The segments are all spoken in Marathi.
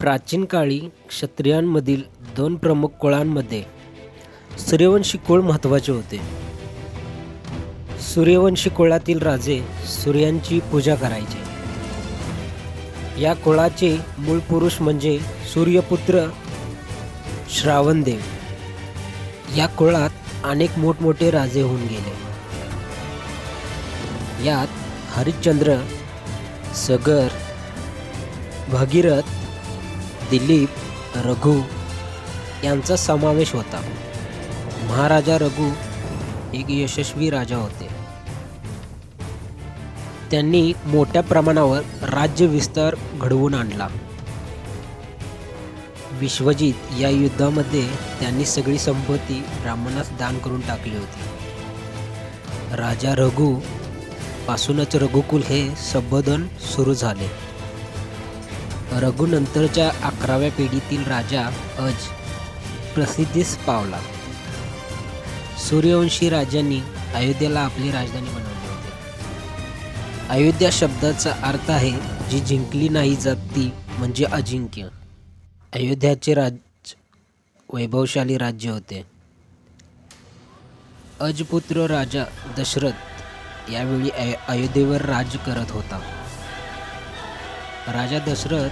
प्राचीन काळी क्षत्रियांमधील दोन प्रमुख कुळांमध्ये सूर्यवंशी कुळ महत्त्वाचे होते. सूर्यवंशी कुळातील राजे सूर्यांची पूजा करायचे. या कुळाचे मूळ पुरुष म्हणजे सूर्यपुत्र श्रावणदेव. या कुळात अनेक मोठमोठे राजे होऊन गेले. यात हरिश्चंद्र सगर भगीरथ दिलीप रघु यांचा समावेश होता. महाराजा रघु एक यशस्वी राजा होते. त्यांनी मोठ्या प्रमाणावर राज्य विस्तार घडवून आणला. विश्वजित या युद्धामध्ये त्यांनी सगळी संपत्ती ब्राह्मणास दान करून टाकली होती. राजा रघु पासूनच रघुकुल हे संबोधन सुरू झाले. रघुनंतरच्या अकराव्या पिढीतील राजा अज प्रसिद्धीस पावला. सूर्यवंशी राजांनी अयोध्येला आपली राजधानी बनवली होती. अयोध्या शब्दाचा अर्थ आहे जी जिंकली नाही जात ती म्हणजे अजिंक्य. अयोध्याचे राज वैभवशाली राज्य होते. अजपुत्र राजा दशरथ यावेळी अयोध्येवर राज्य करत होता. राजा दशरथ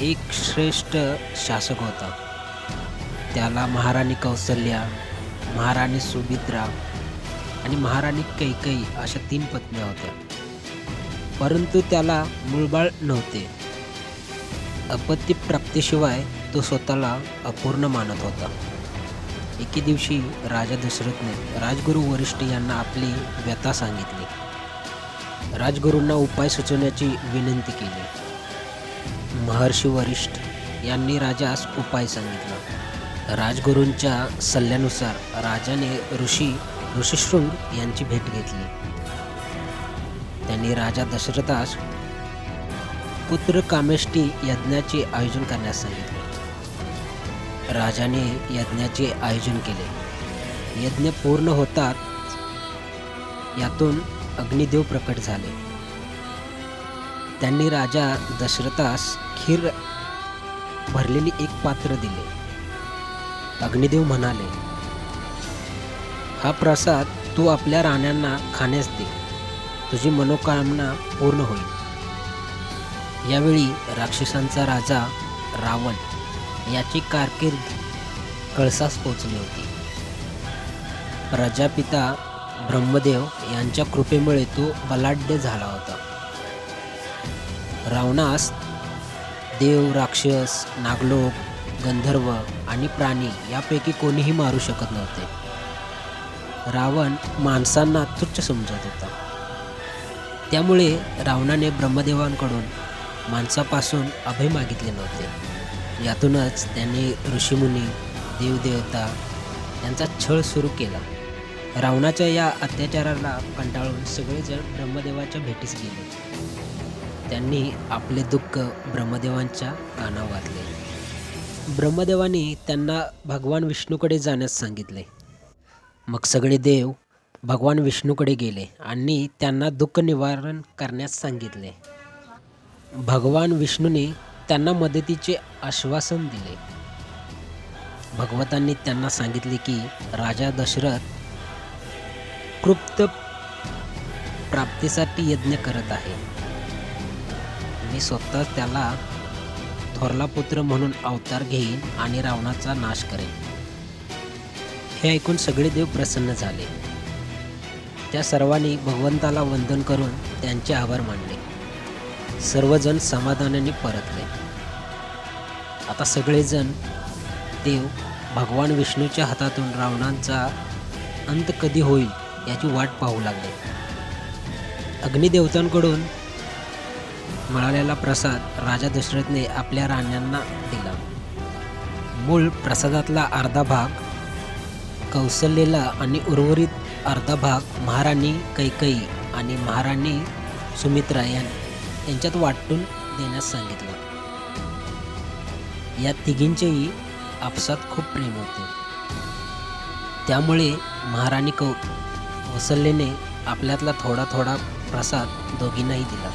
एक श्रेष्ठ शासक होता. त्याला महाराणी कौसल्या महाराणी सुमित्रा आणि महाराणी कैकई अशा तीन पत्न्या होत्या. परंतु त्याला मुळबाळ नव्हते. अपत्य प्राप्तीशिवाय तो स्वतःला अपूर्ण मानत होता. एके दिवशी राजा दशरथने राजगुरू वरिष्ठ यांना आपली व्यथा सांगितली. राजगुरूंना उपाय सुचवण्याची विनंती केली. महर्षी वरिष्ठ यांनी राजास उपाय सांगितला. राजगुरूंच्या सल्ल्यानुसार राजाने ऋषी ऋषिशृंग यांची भेट घेतली. त्यांनी राजा दशरथास पुत्र कामेष्टी यज्ञाचे आयोजन करण्यास सांगितले. राजाने यज्ञाचे आयोजन केले. यज्ञ पूर्ण होतात यातून अग्निदेव प्रकट झाले. त्यांनी राजा दशरथास खीर भरलेली एक पात्र दिले. अग्निदेव म्हणाले हा प्रसाद तू आपल्या राण्यांना खाण्यास दे. तुझी मनोकामना पूर्ण होईल. यावेळी राक्षसांचा राजा रावण याची कारकीर्द कळसास पोचली होती. प्रजापिता ब्रह्मदेव यांच्या कृपेमुळे तो बलाढ्य झाला होता. रावणास देव राक्षस नागलोक गंधर्व आणि प्राणी यापैकी कोणीही मारू शकत नव्हते. रावण माणसांना तुच्छ समजत होता. त्यामुळे रावणाने ब्रह्मदेवांकडून माणसापासून अभय मागितले नव्हते. यातूनच त्यांनी ऋषीमुनी देवदेवता यांचा छळ सुरू केला. रावणाच्या या अत्याचाराला कंटाळून सगळेजण ब्रह्मदेवाच्या भेटीस गेले. त्यांनी आपले दुःख ब्रह्मदेवांच्या कानावर घातले. ब्रह्मदेवाने त्यांना भगवान विष्णूकडे जाण्यास सांगितले. मग सगळे देव भगवान विष्णूकडे गेले आणि त्यांना दुःख निवारण करण्यास सांगितले. भगवान विष्णूने त्यांना मदतीचे आश्वासन दिले. भगवतांनी त्यांना सांगितले की राजा दशरथ कृप्त प्राप्तीसाठी यज्ञ करत आहे. मी स्वतः त्याला थोरला पुत्र म्हणून अवतार घेईन आणि रावणाचा नाश करेन. हे ऐकून सगळे देव प्रसन्न झाले. त्या सर्वांनी भगवंताला वंदन करून त्यांचे आभार मानले. सर्वजण समाधानाने परतले. आता सगळेजण देव भगवान विष्णूच्या हातातून रावणांचा अंत कधी होईल याची वाट पाहू लागले. अग्निदेवतांकडून मिळालेला प्रसाद राजा दशरथने आपल्या राण्यांना दिला. मूळ प्रसादातला अर्धा भाग कौसल्येला आणि उर्वरित अर्धा भाग महाराणी कैकई आणि महाराणी सुमित्रा यांनी यांच्यात वाटून देण्यास सांगितलं. या तिघींचेही आपसात खूप प्रेम होते. त्यामुळे महाराणी कौ कौसल्येने आपल्यातला थोडा थोडा प्रसाद दोघींनाही दिला.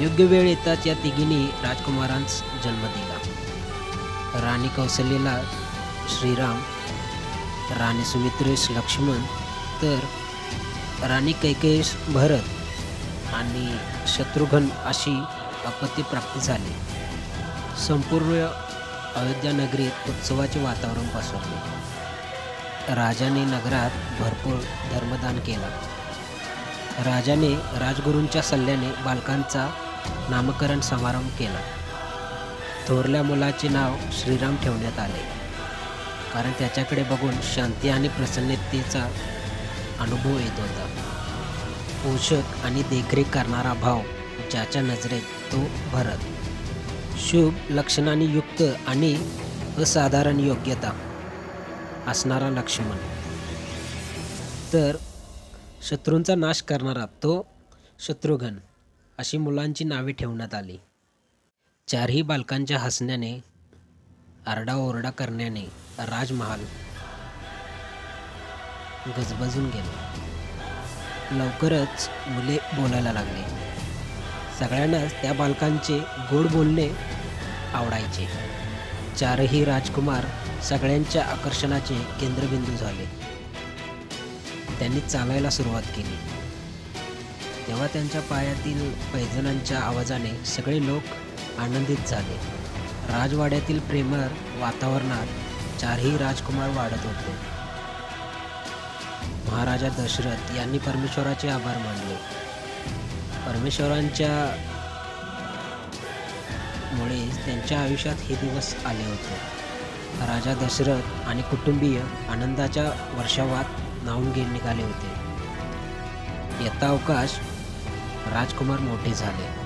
योग्य वेळ येताच या तिघींनी राजकुमारांस जन्म दिला. राणी कौशल्येला श्रीराम राणी सुमित्रेश लक्ष्मण तर राणी कैकेश भरत आणि शत्रुघ्न अशी अपत्य प्राप्ती झाली. संपूर्ण अयोध्या नगरीत उत्सवाचे वातावरण पसरले. राजाने नगरात भरपूर धर्मदान केला. राजाने राजगुरूंच्या सल्ल्याने बालकांचा नामकरण समारंभ केला. थोरल्या मुलाचे नाव श्रीराम ठेवण्यात आले. कारण त्याच्याकडे बघून शांती आणि प्रसन्नतेचा अनुभव येत होता. पोषक आणि देखरेख करणारा भाव ज्याच्या नजरेत तो भरत. शुभ लक्षणाने युक्त आणि असाधारण योग्यता असणारा लक्ष्मण. तर शत्रूंचा नाश करणारा तो शत्रुघ्न अशी मुलांची नावे ठेवण्यात आली. चारही बालकांच्या हसण्याने आरडाओरडा करण्याने राजमहाल गजबजून गेले. लवकरच मुले बोलायला लागले. सगळ्यांनाच त्या बालकांचे गोड बोलणे आवडायचे. चारही राजकुमार सगळ्यांच्या आकर्षणाचे केंद्रबिंदू झाले. त्यांनी चालायला सुरुवात केली. तेव्हा त्यांच्या पायातील पैजणांच्या आवाजाने सगळे लोक आनंदित झाले. राजवाड्यातील प्रेमळ वातावरणात चारही राजकुमार वाढत होते. महाराजा दशरथ यांनी परमेश्वराचे आभार मानले. परमेश्वरांच्या मुळे त्यांच्या आयुष्यात हे दिवस आले होते. राजा दशरथ आणि कुटुंबीय आनंदाच्या वर्षावात नावून गे निघाले होते. येता अवकाश राजकुमार मोठे झाले.